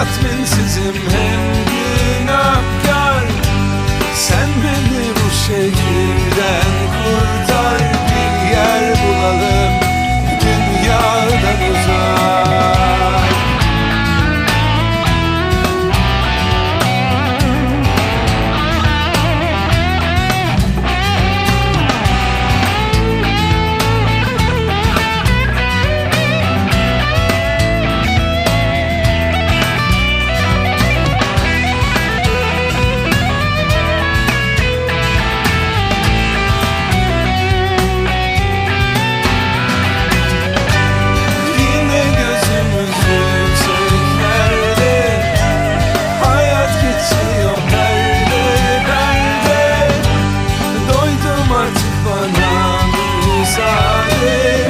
atmen sizin hem pa isa atin.